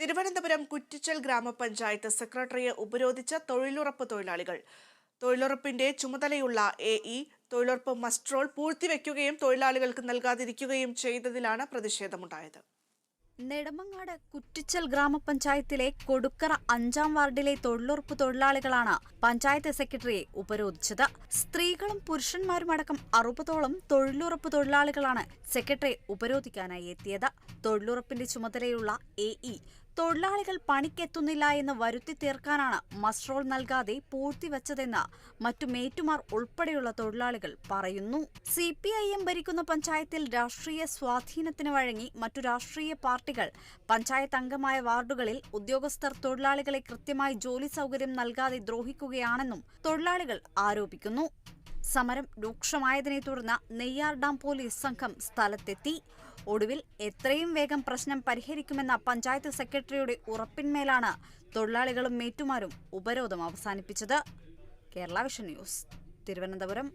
തിരുവനന്തപുരം കുറ്റിച്ചൽ ഗ്രാമപഞ്ചായത്ത് സെക്രട്ടറിയെ ഉപരോധിച്ച തൊഴിലുറപ്പ് തൊഴിലാളികൾ. തൊഴിലുറപ്പിന്റെ ചുമതലയുള്ള എ ഇ തൊഴിലുറപ്പ് മസ്ട്രോൾ പൂഴ്ത്തിവെക്കുകയും തൊഴിലാളികൾക്ക് നൽകാതിരിക്കുകയും ചെയ്തതിലാണ് പ്രതിഷേധമുണ്ടായത്. നെടുമങ്ങാട് കുറ്റിച്ചൽ ഗ്രാമപഞ്ചായത്തിലെ കൊടുക്കറ അഞ്ചാം വാർഡിലെ തൊഴിലുറപ്പ് തൊഴിലാളികളാണ് പഞ്ചായത്ത് സെക്രട്ടറിയെ ഉപരോധിച്ചത്. സ്ത്രീകളും പുരുഷന്മാരുമടക്കം അറുപതോളം തൊഴിലുറപ്പ് തൊഴിലാളികളാണ് സെക്രട്ടറിയെ ഉപരോധിക്കാനായി എത്തിയത്. തൊഴിലുറപ്പിന്റെ ചുമതലയുള്ള എ ഇ തൊഴിലാളികൾ പണിക്കെത്തുന്നില്ല എന്ന് വരുത്തി തീർക്കാനാണ് മസ്ട്രോൾ നൽകാതെ പൂഴ്ത്തിവെച്ചതെന്ന് മറ്റു മേറ്റുമാർ ഉൾപ്പെടെയുള്ള തൊഴിലാളികൾ പറയുന്നു. സി പി ഐ എം ഭരിക്കുന്ന പഞ്ചായത്തിൽ രാഷ്ട്രീയ സ്വാധീനത്തിന് വഴങ്ങി മറ്റു രാഷ്ട്രീയ പാർട്ടികൾ പഞ്ചായത്ത് അംഗമായ വാർഡുകളിൽ ഉദ്യോഗസ്ഥർ തൊഴിലാളികളെ കൃത്യമായി ജോലി സൗകര്യം നൽകാതെ ദ്രോഹിക്കുകയാണെന്നും തൊഴിലാളികൾ ആരോപിക്കുന്നു. സമരം രൂക്ഷമായതിനെ തുടർന്ന് നെയ്യാർ ഡാം പോലീസ് സംഘം സ്ഥലത്തെത്തി. ഒടുവിൽ എത്രയും വേഗം പ്രശ്നം പരിഹരിക്കുമെന്ന പഞ്ചായത്ത് സെക്രട്ടറിയുടെ ഉറപ്പിന്മേലാണ് തൊഴിലാളികളും മേറ്റുമാരും ഉപരോധം അവസാനിപ്പിച്ചത്. Kerala vision news Thiruvananthapuram.